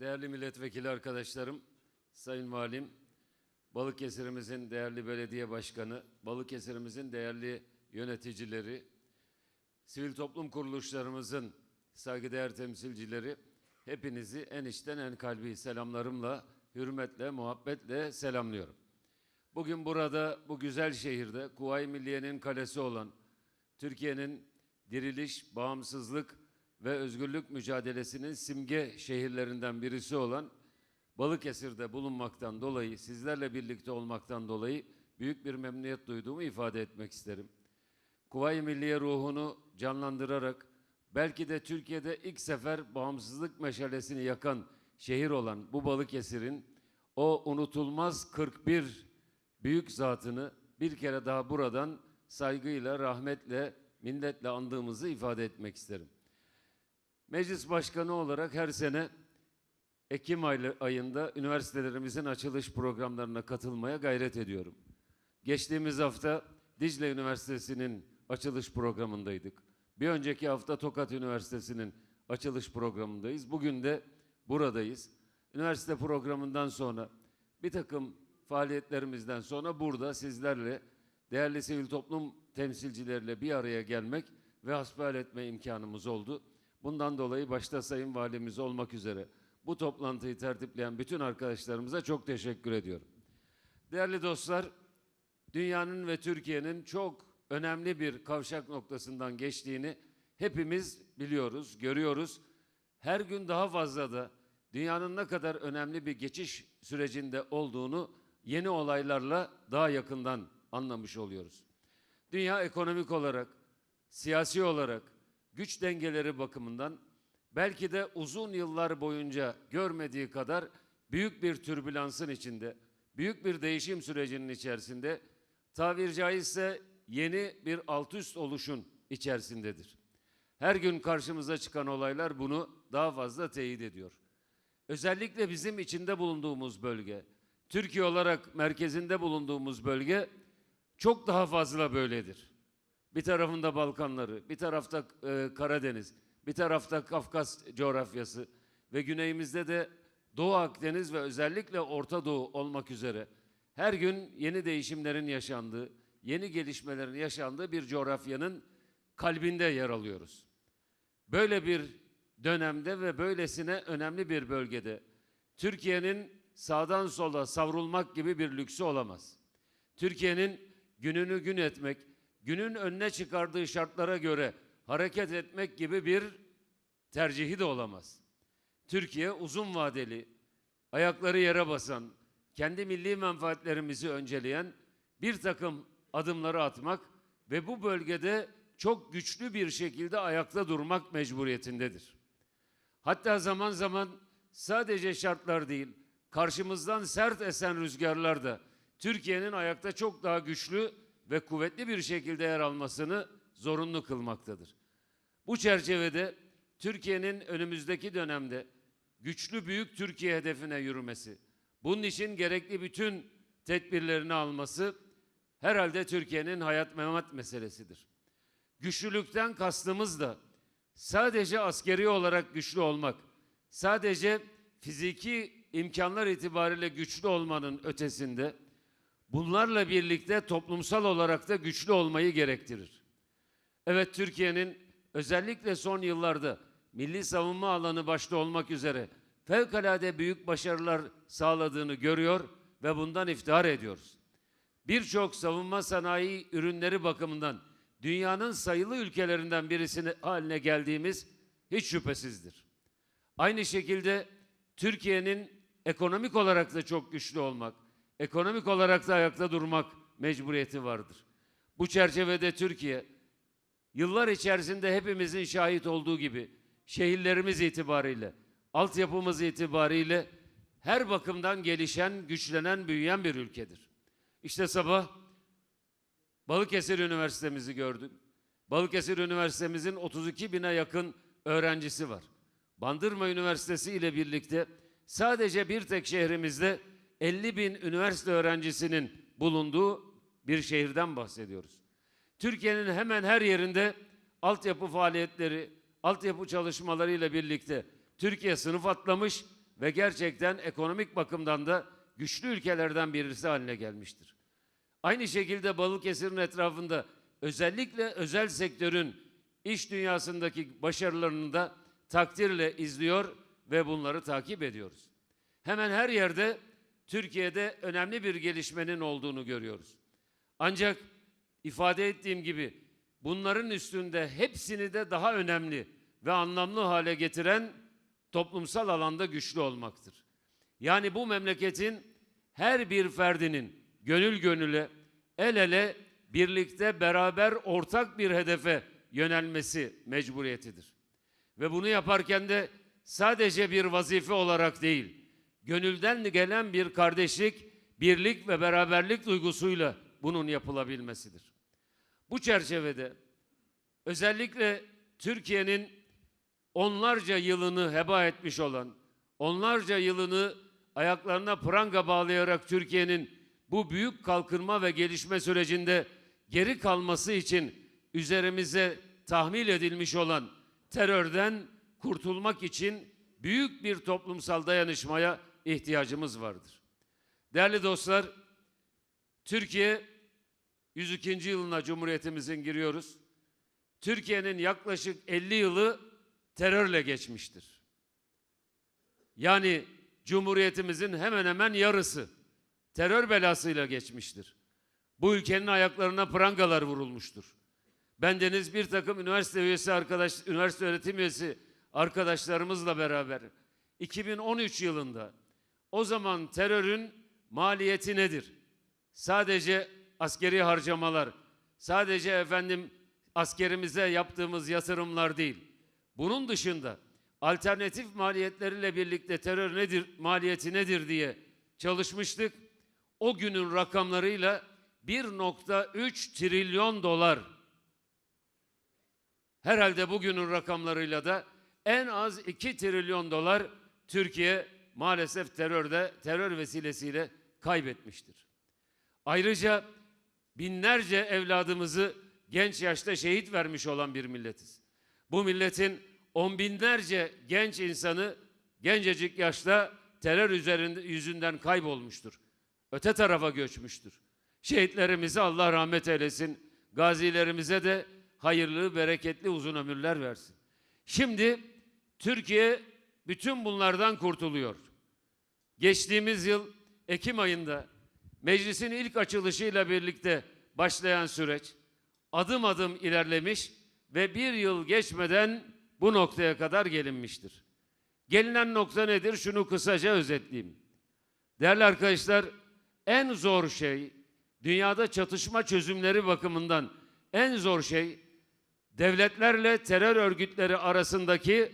değerli milletvekili arkadaşlarım, sayın valim, Balıkesir'imizin değerli belediye başkanı, Balıkesir'imizin değerli yöneticileri, sivil toplum kuruluşlarımızın saygıdeğer temsilcileri, hepinizi en içten en kalbi selamlarımla, hürmetle, muhabbetle selamlıyorum. Bugün burada, bu güzel şehirde, Kuvayi Milliye'nin kalesi olan, Türkiye'nin diriliş, bağımsızlık ve özgürlük mücadelesinin simge şehirlerinden birisi olan Balıkesir'de bulunmaktan dolayı, sizlerle birlikte olmaktan dolayı büyük bir memnuniyet duyduğumu ifade etmek isterim. Kuvayi Milliye ruhunu canlandırarak belki de Türkiye'de ilk sefer bağımsızlık meşalesini yakan şehir olan bu Balıkesir'in o unutulmaz 41 büyük zatını bir kere daha buradan saygıyla, rahmetle, minnetle andığımızı ifade etmek isterim. Meclis Başkanı olarak her sene Ekim ayında üniversitelerimizin açılış programlarına katılmaya gayret ediyorum. Geçtiğimiz hafta Dicle Üniversitesi'nin açılış programındaydık. Bir önceki hafta Tokat Üniversitesi'nin açılış programındayız. Bugün de buradayız. Üniversite programından sonra bir takım faaliyetlerimizden sonra burada sizlerle değerli sivil toplum temsilcileriyle bir araya gelmek ve hasbihal etme imkanımız oldu. Bundan dolayı başta Sayın Valimiz olmak üzere bu toplantıyı tertipleyen bütün arkadaşlarımıza çok teşekkür ediyorum. Değerli dostlar, dünyanın ve Türkiye'nin çok önemli bir kavşak noktasından geçtiğini hepimiz biliyoruz, görüyoruz. Her gün daha fazla da dünyanın ne kadar önemli bir geçiş sürecinde olduğunu yeni olaylarla daha yakından anlamış oluyoruz. Dünya ekonomik olarak, siyasi olarak, güç dengeleri bakımından belki de uzun yıllar boyunca görmediği kadar büyük bir türbülansın içinde, büyük bir değişim sürecinin içerisinde, tabir caizse yeni bir alt üst oluşun içerisindedir. Her gün karşımıza çıkan olaylar bunu daha fazla teyit ediyor. Özellikle bizim içinde bulunduğumuz bölge, Türkiye olarak merkezinde bulunduğumuz bölge çok daha fazla böyledir. Bir tarafında Balkanları, bir tarafta e, Karadeniz, bir tarafta Kafkas coğrafyası ve güneyimizde de Doğu Akdeniz ve özellikle Orta Doğu olmak üzere her gün yeni değişimlerin yaşandığı, yeni gelişmelerin yaşandığı bir coğrafyanın kalbinde yer alıyoruz. Böyle bir dönemde ve böylesine önemli bir bölgede Türkiye'nin sağdan sola savrulmak gibi bir lüksü olamaz. Türkiye'nin gününü gün etmek, günün önüne çıkardığı şartlara göre hareket etmek gibi bir tercihi de olamaz. Türkiye uzun vadeli, ayakları yere basan, kendi milli menfaatlerimizi önceleyen bir takım adımları atmak ve bu bölgede çok güçlü bir şekilde ayakta durmak mecburiyetindedir. Hatta zaman zaman sadece şartlar değil, karşımızdan sert esen rüzgarlar da Türkiye'nin ayakta çok daha güçlü ve kuvvetli bir şekilde yer almasını zorunlu kılmaktadır. Bu çerçevede Türkiye'nin önümüzdeki dönemde güçlü büyük Türkiye hedefine yürümesi, bunun için gerekli bütün tedbirlerini alması herhalde Türkiye'nin hayat memat meselesidir. Güçlülükten kastımız da sadece askeri olarak güçlü olmak, sadece fiziki imkanlar itibariyle güçlü olmanın ötesinde bunlarla birlikte toplumsal olarak da güçlü olmayı gerektirir. Evet Türkiye'nin özellikle son yıllarda milli savunma alanı başta olmak üzere fevkalade büyük başarılar sağladığını görüyor ve bundan iftihar ediyoruz. Birçok savunma sanayi ürünleri bakımından dünyanın sayılı ülkelerinden birisine haline geldiğimiz hiç şüphesizdir. Aynı şekilde Türkiye'nin ekonomik olarak da çok güçlü olmak, ekonomik olarak da ayakta durmak mecburiyeti vardır. Bu çerçevede Türkiye yıllar içerisinde hepimizin şahit olduğu gibi şehirlerimiz itibariyle, altyapımız itibariyle her bakımdan gelişen, güçlenen, büyüyen bir ülkedir. İşte sabah Balıkesir Üniversitemizi gördüm. Balıkesir Üniversitemizin 32 bine yakın öğrencisi var. Bandırma Üniversitesi ile birlikte sadece bir tek şehrimizde 50 bin üniversite öğrencisinin bulunduğu bir şehirden bahsediyoruz. Türkiye'nin hemen her yerinde altyapı faaliyetleri, altyapı çalışmalarıyla birlikte Türkiye sınıf atlamış ve gerçekten ekonomik bakımdan da güçlü ülkelerden birisi haline gelmiştir. Aynı şekilde Balıkesir'in etrafında özellikle özel sektörün iş dünyasındaki başarılarını da takdirle izliyor ve bunları takip ediyoruz. Hemen her yerde Türkiye'de önemli bir gelişmenin olduğunu görüyoruz. Ancak ifade ettiğim gibi bunların üstünde hepsini de daha önemli ve anlamlı hale getiren toplumsal alanda güçlü olmaktır. Yani bu memleketin her bir ferdinin gönül gönüle, el ele, birlikte beraber ortak bir hedefe yönelmesi mecburiyetidir. Ve bunu yaparken de sadece bir vazife olarak değil, gönülden gelen bir kardeşlik, birlik ve beraberlik duygusuyla bunun yapılabilmesidir. Bu çerçevede özellikle Türkiye'nin onlarca yılını heba etmiş olan, onlarca yılını ayaklarına pranga bağlayarak Türkiye'nin bu büyük kalkınma ve gelişme sürecinde geri kalması için üzerimize tahmil edilmiş olan terörden kurtulmak için büyük bir toplumsal dayanışmaya ihtiyacımız vardır. Değerli dostlar, Türkiye 102. yılına Cumhuriyetimizin giriyoruz. Türkiye'nin yaklaşık 50 yılı terörle geçmiştir. Yani Cumhuriyetimizin hemen hemen yarısı terör belasıyla geçmiştir. Bu ülkenin ayaklarına prangalar vurulmuştur. Bendeniz bir takım üniversite üyesi arkadaş, üniversite öğretim üyesi arkadaşlarımızla beraber 2013 yılında o zaman terörün maliyeti nedir? Sadece askeri harcamalar, sadece efendim askerimize yaptığımız yatırımlar değil. Bunun dışında alternatif maliyetleriyle birlikte terör nedir, maliyeti nedir diye çalışmıştık. O günün rakamlarıyla 1.3 trilyon dolar. Herhalde bugünün rakamlarıyla da en az 2 trilyon dolar Türkiye maalesef terörde, terör vesilesiyle kaybetmiştir. Ayrıca binlerce evladımızı genç yaşta şehit vermiş olan bir milletiz. Bu milletin on binlerce genç insanı gencecik yaşta terör üzerinde, yüzünden kaybolmuştur. Öte tarafa göçmüştür. Şehitlerimize Allah rahmet eylesin. Gazilerimize de hayırlı, bereketli uzun ömürler versin. Şimdi Türkiye bütün bunlardan kurtuluyor. Geçtiğimiz yıl Ekim ayında meclisin ilk açılışıyla birlikte başlayan süreç adım adım ilerlemiş ve bir yıl geçmeden bu noktaya kadar gelinmiştir. Gelinen nokta nedir? Şunu kısaca özetleyeyim. Değerli arkadaşlar, en zor şey, dünyada çatışma çözümleri bakımından en zor şey, devletlerle terör örgütleri arasındaki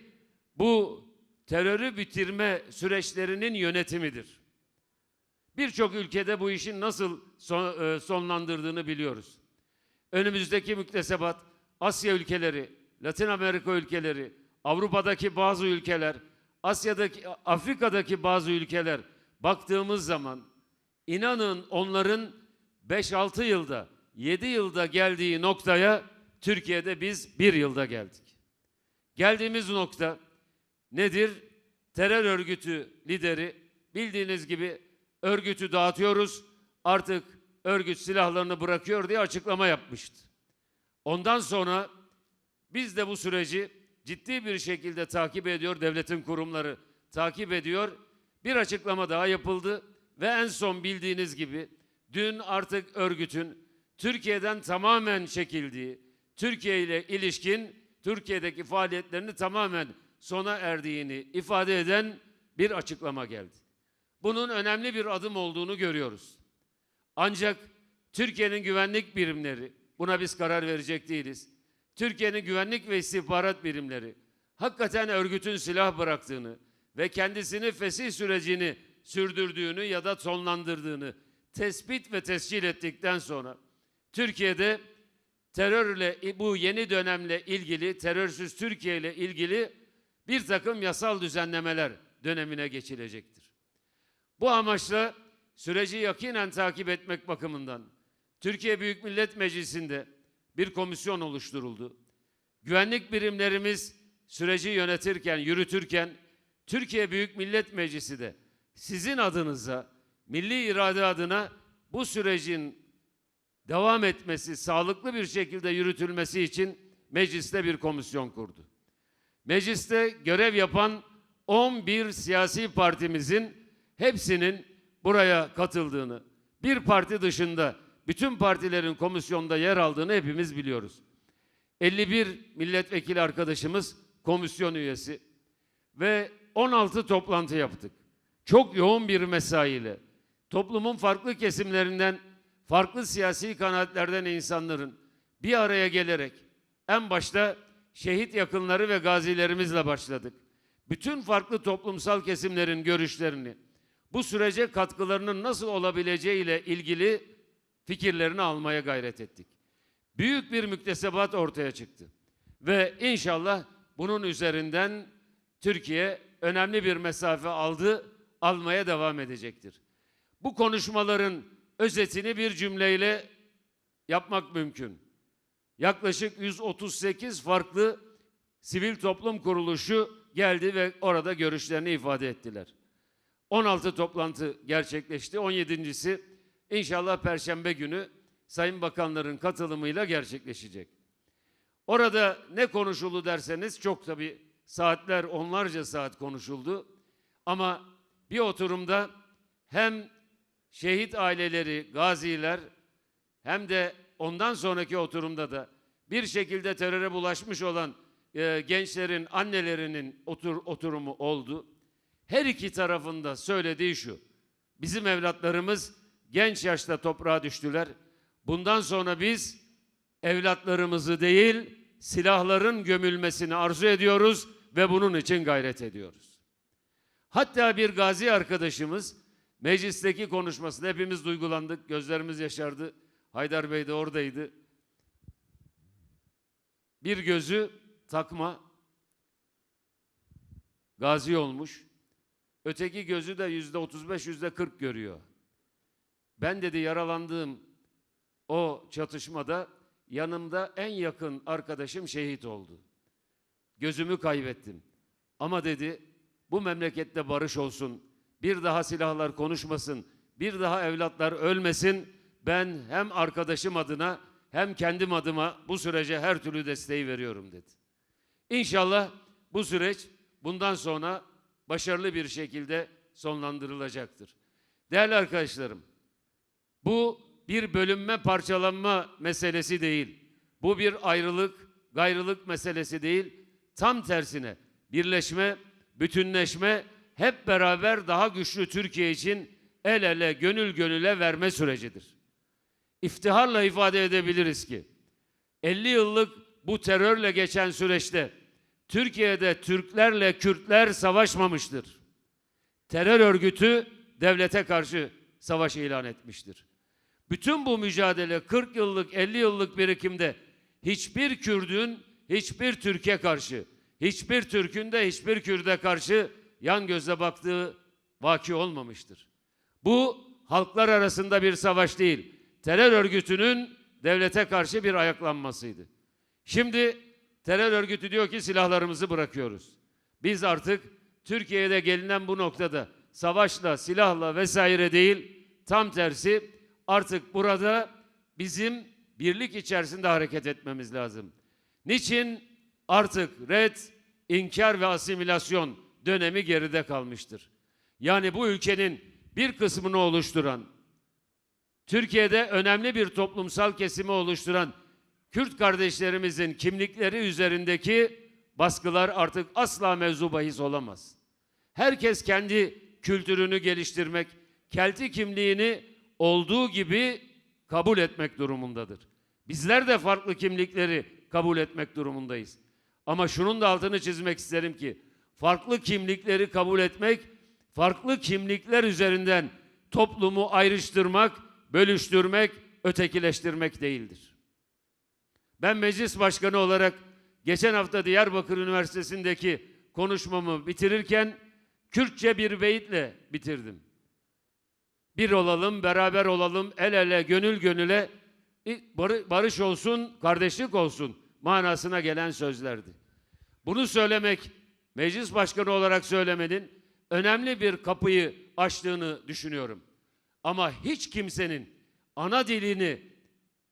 bu terörü bitirme süreçlerinin yönetimidir. Birçok ülkede bu işin nasıl son- e, sonlandırdığını biliyoruz. Önümüzdeki müktesebat Asya ülkeleri, Latin Amerika ülkeleri, Avrupa'daki bazı ülkeler, Asya'daki, Afrika'daki bazı ülkeler baktığımız zaman inanın onların 5-6 yılda, 7 yılda geldiği noktaya Türkiye'de biz bir yılda geldik. Geldiğimiz nokta nedir? Terör örgütü lideri bildiğiniz gibi örgütü dağıtıyoruz. Artık örgüt silahlarını bırakıyor diye açıklama yapmıştı. Ondan sonra biz de bu süreci ciddi bir şekilde takip ediyor, devletin kurumları takip ediyor. Bir açıklama daha yapıldı ve en son bildiğiniz gibi dün artık örgütün Türkiye'den tamamen çekildiği, Türkiye ile ilişkin Türkiye'deki faaliyetlerini tamamen sona erdiğini ifade eden bir açıklama geldi. Bunun önemli bir adım olduğunu görüyoruz. Ancak Türkiye'nin güvenlik birimleri, buna biz karar verecek değiliz. Türkiye'nin güvenlik ve istihbarat birimleri hakikaten örgütün silah bıraktığını ve kendisini fesih sürecini sürdürdüğünü ya da sonlandırdığını tespit ve tescil ettikten sonra Türkiye'de terörle bu yeni dönemle ilgili, terörsüz Türkiye ile ilgili bir takım yasal düzenlemeler dönemine geçilecektir. Bu amaçla süreci yakinen takip etmek bakımından Türkiye Büyük Millet Meclisi'nde bir komisyon oluşturuldu. Güvenlik birimlerimiz süreci yönetirken, yürütürken Türkiye Büyük Millet Meclisi de sizin adınıza, milli irade adına bu sürecin devam etmesi, sağlıklı bir şekilde yürütülmesi için mecliste bir komisyon kurdu. Mecliste görev yapan 11 siyasi partimizin hepsinin buraya katıldığını, bir parti dışında bütün partilerin komisyonda yer aldığını hepimiz biliyoruz. 51 milletvekili arkadaşımız komisyon üyesi ve 16 toplantı yaptık. Çok yoğun bir mesaiyle toplumun farklı kesimlerinden, farklı siyasi kanaatlerden insanların bir araya gelerek en başta şehit yakınları ve gazilerimizle başladık. Bütün farklı toplumsal kesimlerin görüşlerini, bu sürece katkılarının nasıl olabileceği ile ilgili fikirlerini almaya gayret ettik. Büyük bir müktesebat ortaya çıktı. Ve inşallah bunun üzerinden Türkiye önemli bir mesafe aldı, almaya devam edecektir. Bu konuşmaların özetini bir cümleyle yapmak mümkün. Yaklaşık 138 farklı sivil toplum kuruluşu geldi ve orada görüşlerini ifade ettiler. 16 toplantı gerçekleşti. 17.si inşallah Perşembe günü Sayın Bakanların katılımıyla gerçekleşecek. Orada ne konuşuldu derseniz çok tabii saatler, onlarca saat konuşuldu. Ama bir oturumda hem şehit aileleri, gaziler hem de ondan sonraki oturumda da bir şekilde teröre bulaşmış olan e, gençlerin annelerinin otur, oturumu oldu. Her iki tarafında söylediği şu. Bizim evlatlarımız genç yaşta toprağa düştüler. Bundan sonra biz evlatlarımızı değil silahların gömülmesini arzu ediyoruz ve bunun için gayret ediyoruz. Hatta bir gazi arkadaşımız meclisteki konuşmasında hepimiz duygulandık, gözlerimiz yaşardı. Haydar Bey de oradaydı. Bir gözü takma, gazi olmuş. Öteki gözü de yüzde 35, yüzde 40 görüyor. Ben dedi yaralandığım o çatışmada yanımda en yakın arkadaşım şehit oldu. Gözümü kaybettim. Ama dedi bu memlekette barış olsun. Bir daha silahlar konuşmasın. Bir daha evlatlar ölmesin. Ben hem arkadaşım adına hem kendim adıma bu sürece her türlü desteği veriyorum dedi. İnşallah bu süreç bundan sonra başarılı bir şekilde sonlandırılacaktır. Değerli arkadaşlarım, bu bir bölünme, parçalanma meselesi değil. Bu bir ayrılık, gayrılık meselesi değil. Tam tersine birleşme, bütünleşme, hep beraber daha güçlü Türkiye için el ele, gönül gönüle verme sürecidir. İftiharla ifade edebiliriz ki 50 yıllık bu terörle geçen süreçte Türkiye'de Türklerle Kürtler savaşmamıştır. Terör örgütü devlete karşı savaş ilan etmiştir. Bütün bu mücadele 40 yıllık 50 yıllık birikimde hiçbir Kürdün hiçbir Türkiye karşı, hiçbir Türk'ün de hiçbir Kürt'e karşı yan gözle baktığı vaki olmamıştır. Bu halklar arasında bir savaş değil, terör örgütünün devlete karşı bir ayaklanmasıydı. Şimdi terör örgütü diyor ki silahlarımızı bırakıyoruz. Biz artık Türkiye'de gelinen bu noktada savaşla, silahla vesaire değil, tam tersi artık burada bizim birlik içerisinde hareket etmemiz lazım. Niçin? Artık red, inkar ve asimilasyon dönemi geride kalmıştır. Yani bu ülkenin bir kısmını oluşturan, Türkiye'de önemli bir toplumsal kesimi oluşturan Kürt kardeşlerimizin kimlikleri üzerindeki baskılar artık asla mevzu bahis olamaz. Herkes kendi kültürünü geliştirmek, kelti kimliğini olduğu gibi kabul etmek durumundadır. Bizler de farklı kimlikleri kabul etmek durumundayız. Ama şunun da altını çizmek isterim ki farklı kimlikleri kabul etmek, farklı kimlikler üzerinden toplumu ayrıştırmak, bölüştürmek, ötekileştirmek değildir. Ben meclis başkanı olarak geçen hafta Diyarbakır Üniversitesi'ndeki konuşmamı bitirirken Kürtçe bir beyitle bitirdim. Bir olalım, beraber olalım, el ele, gönül gönüle barış olsun, kardeşlik olsun manasına gelen sözlerdi. Bunu söylemek meclis başkanı olarak söylemenin önemli bir kapıyı açtığını düşünüyorum. Ama hiç kimsenin ana dilini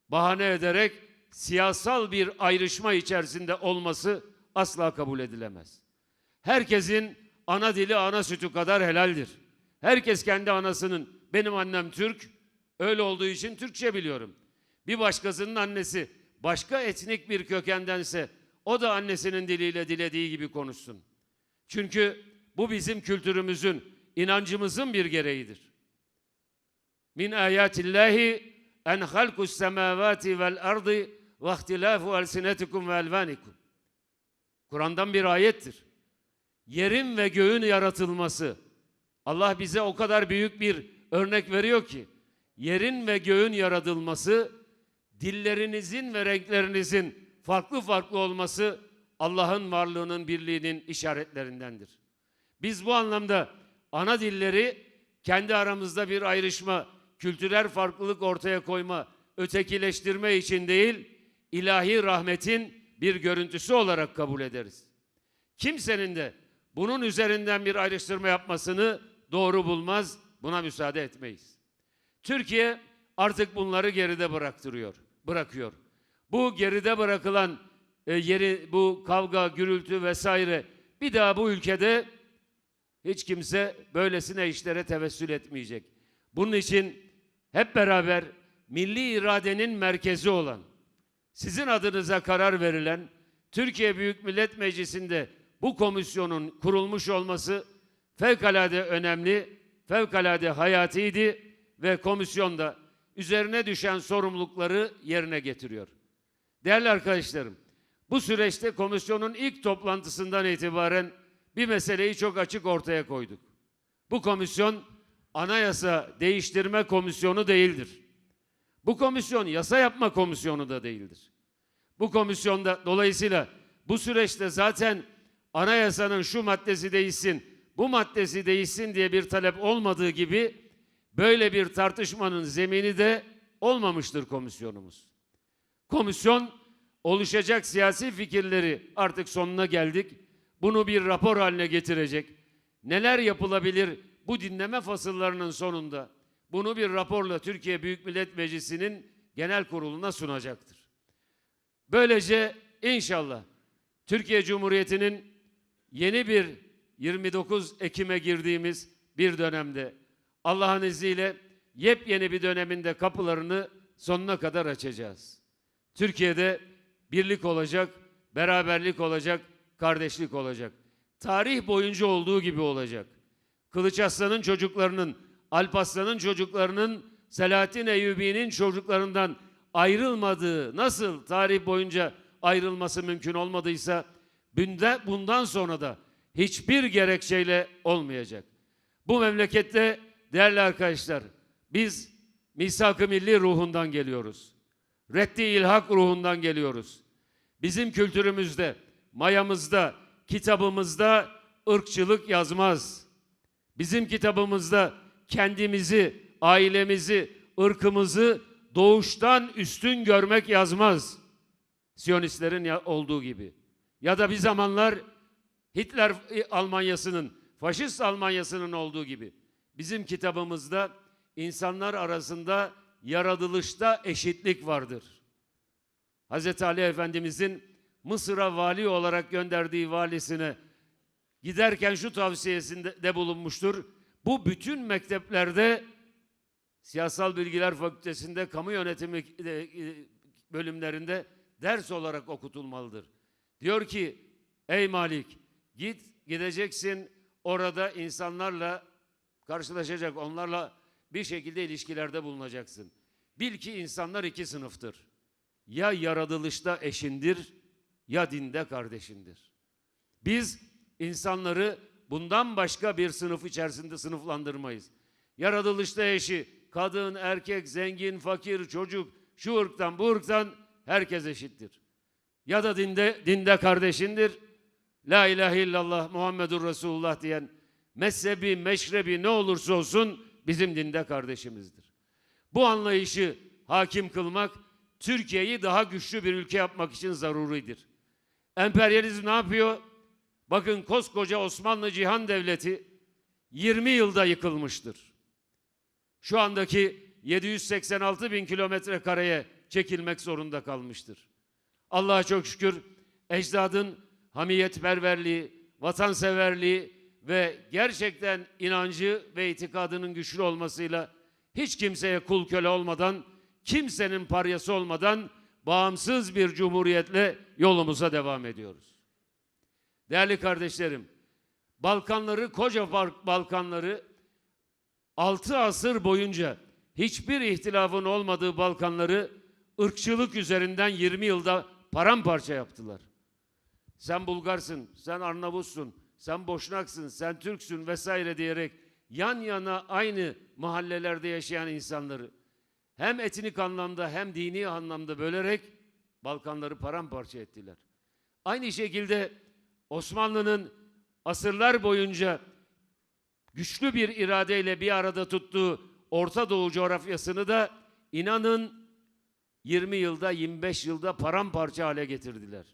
bahane ederek siyasal bir ayrışma içerisinde olması asla kabul edilemez. Herkesin ana dili ana sütü kadar helaldir. Herkes kendi anasının benim annem Türk öyle olduğu için Türkçe biliyorum. Bir başkasının annesi başka etnik bir kökendense o da annesinin diliyle dilediği gibi konuşsun. Çünkü bu bizim kültürümüzün, inancımızın bir gereğidir. Min ayatillahi en halkus semavati vel ardı ve ihtilafu elsinetikum ve elvanikum. Kur'an'dan bir ayettir. Yerin ve göğün yaratılması. Allah bize o kadar büyük bir örnek veriyor ki yerin ve göğün yaratılması dillerinizin ve renklerinizin farklı farklı olması Allah'ın varlığının birliğinin işaretlerindendir. Biz bu anlamda ana dilleri kendi aramızda bir ayrışma, kültürel farklılık ortaya koyma, ötekileştirme için değil, ilahi rahmetin bir görüntüsü olarak kabul ederiz. Kimsenin de bunun üzerinden bir ayrıştırma yapmasını doğru bulmaz, buna müsaade etmeyiz. Türkiye artık bunları geride bıraktırıyor, bırakıyor. Bu geride bırakılan e, yeri, bu kavga, gürültü vesaire bir daha bu ülkede hiç kimse böylesine işlere tevessül etmeyecek. Bunun için hep beraber milli iradenin merkezi olan, sizin adınıza karar verilen Türkiye Büyük Millet Meclisi'nde bu komisyonun kurulmuş olması fevkalade önemli, fevkalade hayatiydi ve komisyonda üzerine düşen sorumlulukları yerine getiriyor. Değerli arkadaşlarım, bu süreçte komisyonun ilk toplantısından itibaren bir meseleyi çok açık ortaya koyduk. Bu komisyon anayasa değiştirme komisyonu değildir. Bu komisyon yasa yapma komisyonu da değildir. Bu komisyonda dolayısıyla bu süreçte zaten anayasanın şu maddesi değişsin, bu maddesi değişsin diye bir talep olmadığı gibi böyle bir tartışmanın zemini de olmamıştır komisyonumuz. Komisyon oluşacak siyasi fikirleri artık sonuna geldik. Bunu bir rapor haline getirecek. Neler yapılabilir bu dinleme fasıllarının sonunda? Bunu bir raporla Türkiye Büyük Millet Meclisi'nin genel kuruluna sunacaktır. Böylece inşallah Türkiye Cumhuriyeti'nin yeni bir 29 Ekim'e girdiğimiz bir dönemde Allah'ın izniyle yepyeni bir döneminde kapılarını sonuna kadar açacağız. Türkiye'de birlik olacak, beraberlik olacak, kardeşlik olacak. Tarih boyunca olduğu gibi olacak. Kılıç Aslan'ın çocuklarının, Alp Aslan'ın çocuklarının, Selahattin Eyyubi'nin çocuklarından ayrılmadığı, nasıl tarih boyunca ayrılması mümkün olmadıysa, bünde- bundan sonra da hiçbir gerekçeyle olmayacak. Bu memlekette değerli arkadaşlar, biz misak-ı milli ruhundan geliyoruz. Reddi ilhak ruhundan geliyoruz. Bizim kültürümüzde, mayamızda, kitabımızda ırkçılık yazmaz. Bizim kitabımızda kendimizi, ailemizi, ırkımızı doğuştan üstün görmek yazmaz. Siyonistlerin olduğu gibi. Ya da bir zamanlar Hitler e, Almanyası'nın, faşist Almanyası'nın olduğu gibi. Bizim kitabımızda insanlar arasında yaratılışta eşitlik vardır. Hz. Ali Efendimizin Mısır'a vali olarak gönderdiği valisine giderken şu tavsiyesinde de bulunmuştur. Bu bütün mekteplerde Siyasal Bilgiler Fakültesinde kamu yönetimi e, e, bölümlerinde ders olarak okutulmalıdır. Diyor ki ey Malik git gideceksin orada insanlarla karşılaşacak onlarla bir şekilde ilişkilerde bulunacaksın. Bil ki insanlar iki sınıftır. Ya yaratılışta eşindir ya dinde kardeşindir. Biz insanları bundan başka bir sınıf içerisinde sınıflandırmayız. Yaratılışta eşi, kadın, erkek, zengin, fakir, çocuk, şu ırktan, bu ırktan herkes eşittir. Ya da dinde, dinde kardeşindir. La ilahe illallah Muhammedur Resulullah diyen mezhebi, meşrebi ne olursa olsun bizim dinde kardeşimizdir. Bu anlayışı hakim kılmak Türkiye'yi daha güçlü bir ülke yapmak için zaruridir. Emperyalizm ne yapıyor? Bakın koskoca Osmanlı Cihan Devleti 20 yılda yıkılmıştır. Şu andaki 786 bin kilometre kareye çekilmek zorunda kalmıştır. Allah'a çok şükür ecdadın hamiyetperverliği, vatanseverliği ve gerçekten inancı ve itikadının güçlü olmasıyla hiç kimseye kul köle olmadan, kimsenin paryası olmadan bağımsız bir cumhuriyetle yolumuza devam ediyoruz. Değerli kardeşlerim, Balkanları, koca Bal- Balkanları 6 asır boyunca hiçbir ihtilafın olmadığı Balkanları ırkçılık üzerinden 20 yılda paramparça yaptılar. Sen Bulgarsın, sen Arnavutsun, sen Boşnaksın, sen Türksün vesaire diyerek yan yana aynı mahallelerde yaşayan insanları hem etnik anlamda hem dini anlamda bölerek Balkanları paramparça ettiler. Aynı şekilde Osmanlı'nın asırlar boyunca güçlü bir iradeyle bir arada tuttuğu Orta Doğu coğrafyasını da inanın 20 yılda 25 yılda paramparça hale getirdiler.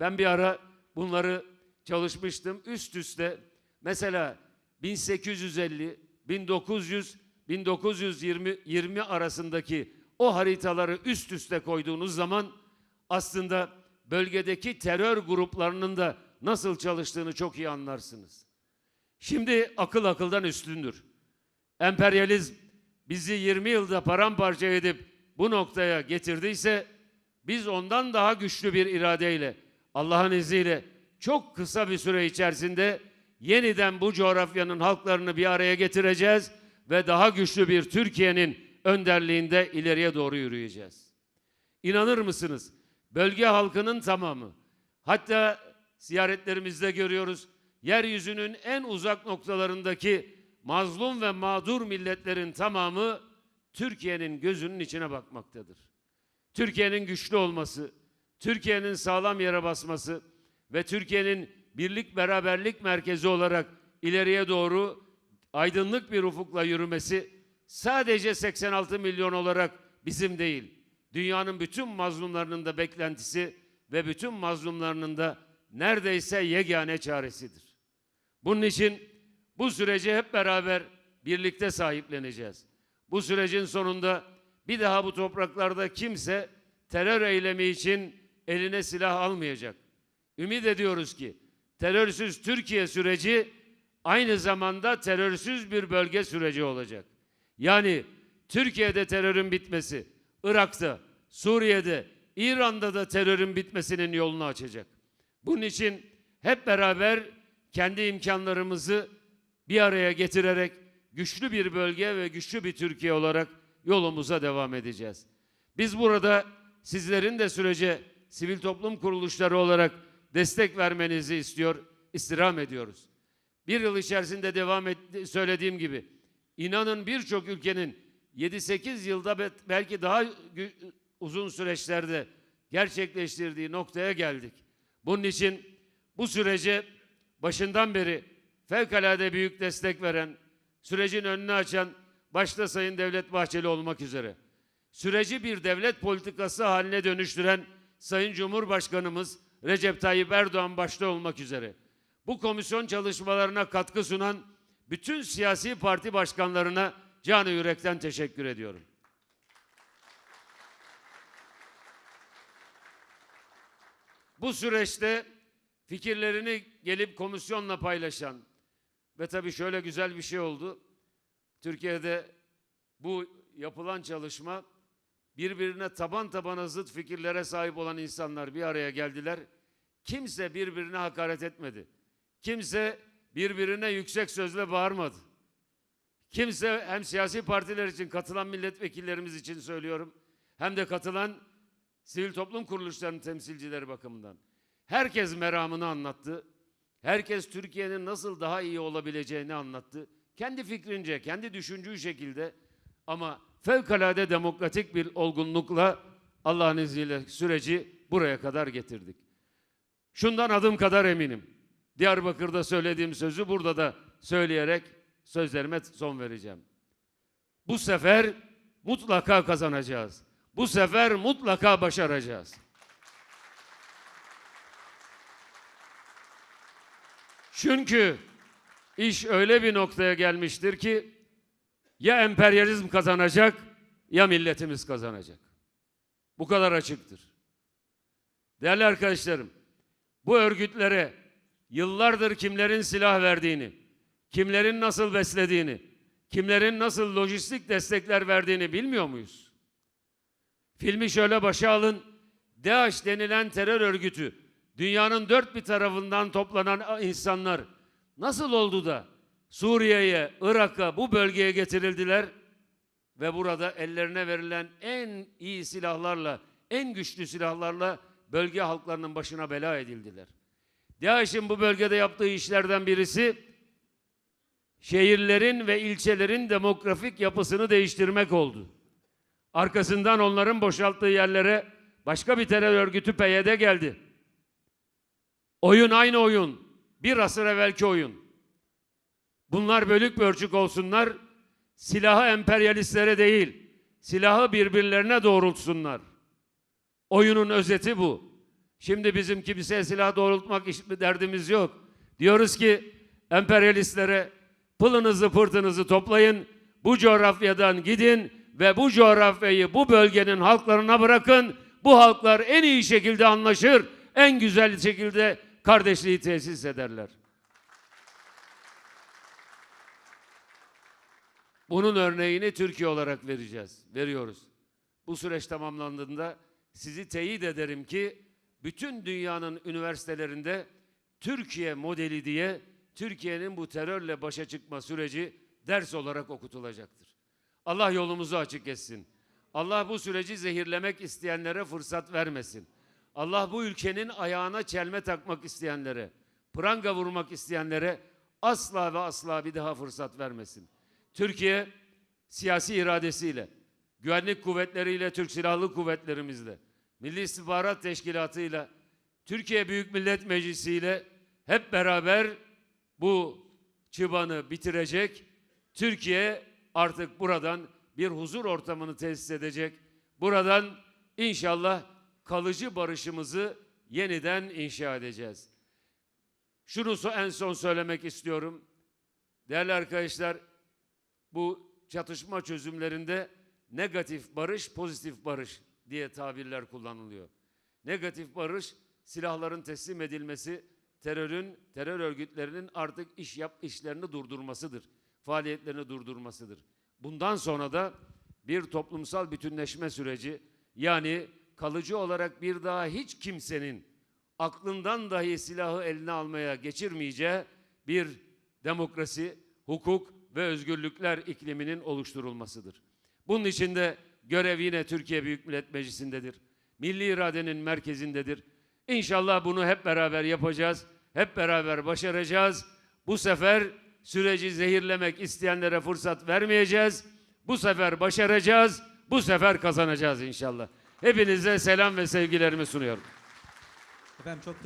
Ben bir ara bunları çalışmıştım üst üste. Mesela 1850, 1900, 1920 20 arasındaki o haritaları üst üste koyduğunuz zaman aslında bölgedeki terör gruplarının da nasıl çalıştığını çok iyi anlarsınız. Şimdi akıl akıldan üstündür. Emperyalizm bizi 20 yılda paramparça edip bu noktaya getirdiyse biz ondan daha güçlü bir iradeyle Allah'ın izniyle çok kısa bir süre içerisinde yeniden bu coğrafyanın halklarını bir araya getireceğiz ve daha güçlü bir Türkiye'nin önderliğinde ileriye doğru yürüyeceğiz. İnanır mısınız? Bölge halkının tamamı. Hatta ziyaretlerimizde görüyoruz. Yeryüzünün en uzak noktalarındaki mazlum ve mağdur milletlerin tamamı Türkiye'nin gözünün içine bakmaktadır. Türkiye'nin güçlü olması, Türkiye'nin sağlam yere basması ve Türkiye'nin birlik beraberlik merkezi olarak ileriye doğru aydınlık bir ufukla yürümesi sadece 86 milyon olarak bizim değil, dünyanın bütün mazlumlarının da beklentisi ve bütün mazlumlarının da neredeyse yegane çaresidir. Bunun için bu süreci hep beraber birlikte sahipleneceğiz. Bu sürecin sonunda bir daha bu topraklarda kimse terör eylemi için eline silah almayacak. Ümit ediyoruz ki terörsüz Türkiye süreci aynı zamanda terörsüz bir bölge süreci olacak. Yani Türkiye'de terörün bitmesi, Irak'ta, Suriye'de, İran'da da terörün bitmesinin yolunu açacak. Bunun için hep beraber kendi imkanlarımızı bir araya getirerek güçlü bir bölge ve güçlü bir Türkiye olarak yolumuza devam edeceğiz. Biz burada sizlerin de sürece sivil toplum kuruluşları olarak destek vermenizi istiyor, istirham ediyoruz. Bir yıl içerisinde devam et, söylediğim gibi inanın birçok ülkenin 7-8 yılda be- belki daha uzun süreçlerde gerçekleştirdiği noktaya geldik. Bunun için bu sürece başından beri fevkalade büyük destek veren, sürecin önünü açan başta Sayın Devlet Bahçeli olmak üzere süreci bir devlet politikası haline dönüştüren Sayın Cumhurbaşkanımız Recep Tayyip Erdoğan başta olmak üzere bu komisyon çalışmalarına katkı sunan bütün siyasi parti başkanlarına canı yürekten teşekkür ediyorum. Bu süreçte fikirlerini gelip komisyonla paylaşan ve tabii şöyle güzel bir şey oldu. Türkiye'de bu yapılan çalışma birbirine taban tabana zıt fikirlere sahip olan insanlar bir araya geldiler. Kimse birbirine hakaret etmedi. Kimse birbirine yüksek sözle bağırmadı. Kimse hem siyasi partiler için katılan milletvekillerimiz için söylüyorum hem de katılan sivil toplum kuruluşlarının temsilcileri bakımından. Herkes meramını anlattı. Herkes Türkiye'nin nasıl daha iyi olabileceğini anlattı. Kendi fikrince, kendi düşündüğü şekilde ama fevkalade demokratik bir olgunlukla Allah'ın izniyle süreci buraya kadar getirdik. Şundan adım kadar eminim. Diyarbakır'da söylediğim sözü burada da söyleyerek sözlerime son vereceğim. Bu sefer mutlaka kazanacağız. Bu sefer mutlaka başaracağız. Çünkü iş öyle bir noktaya gelmiştir ki ya emperyalizm kazanacak ya milletimiz kazanacak. Bu kadar açıktır. Değerli arkadaşlarım, bu örgütlere yıllardır kimlerin silah verdiğini, kimlerin nasıl beslediğini, kimlerin nasıl lojistik destekler verdiğini bilmiyor muyuz? Filmi şöyle başa alın. DAEŞ denilen terör örgütü, dünyanın dört bir tarafından toplanan insanlar nasıl oldu da Suriye'ye, Irak'a, bu bölgeye getirildiler ve burada ellerine verilen en iyi silahlarla, en güçlü silahlarla bölge halklarının başına bela edildiler. DAEŞ'in bu bölgede yaptığı işlerden birisi şehirlerin ve ilçelerin demografik yapısını değiştirmek oldu. Arkasından onların boşalttığı yerlere başka bir terör örgütü PYD geldi. Oyun aynı oyun. Bir asır evvelki oyun. Bunlar bölük pörçük olsunlar. Silahı emperyalistlere değil, silahı birbirlerine doğrultsunlar. Oyunun özeti bu. Şimdi bizim kimseye silah doğrultmak derdimiz yok. Diyoruz ki emperyalistlere pılınızı pırtınızı toplayın, bu coğrafyadan gidin ve bu coğrafyayı bu bölgenin halklarına bırakın. Bu halklar en iyi şekilde anlaşır, en güzel şekilde kardeşliği tesis ederler. Bunun örneğini Türkiye olarak vereceğiz, veriyoruz. Bu süreç tamamlandığında sizi teyit ederim ki bütün dünyanın üniversitelerinde Türkiye modeli diye Türkiye'nin bu terörle başa çıkma süreci ders olarak okutulacaktır. Allah yolumuzu açık etsin. Allah bu süreci zehirlemek isteyenlere fırsat vermesin. Allah bu ülkenin ayağına çelme takmak isteyenlere, pranga vurmak isteyenlere asla ve asla bir daha fırsat vermesin. Türkiye siyasi iradesiyle, güvenlik kuvvetleriyle, Türk Silahlı Kuvvetlerimizle, Milli İstihbarat Teşkilatı'yla, Türkiye Büyük Millet Meclisi ile hep beraber bu çıbanı bitirecek. Türkiye artık buradan bir huzur ortamını tesis edecek. Buradan inşallah kalıcı barışımızı yeniden inşa edeceğiz. Şunu en son söylemek istiyorum. Değerli arkadaşlar, bu çatışma çözümlerinde negatif barış, pozitif barış diye tabirler kullanılıyor. Negatif barış silahların teslim edilmesi, terörün, terör örgütlerinin artık iş yap işlerini durdurmasıdır. Faaliyetlerini durdurmasıdır. Bundan sonra da bir toplumsal bütünleşme süreci yani kalıcı olarak bir daha hiç kimsenin aklından dahi silahı eline almaya geçirmeyeceği bir demokrasi, hukuk ve özgürlükler ikliminin oluşturulmasıdır. Bunun için de görev yine Türkiye Büyük Millet Meclisi'ndedir. Milli iradenin merkezindedir. İnşallah bunu hep beraber yapacağız. Hep beraber başaracağız. Bu sefer süreci zehirlemek isteyenlere fırsat vermeyeceğiz. Bu sefer başaracağız. Bu sefer kazanacağız inşallah. Hepinize selam ve sevgilerimi sunuyorum. Efendim çok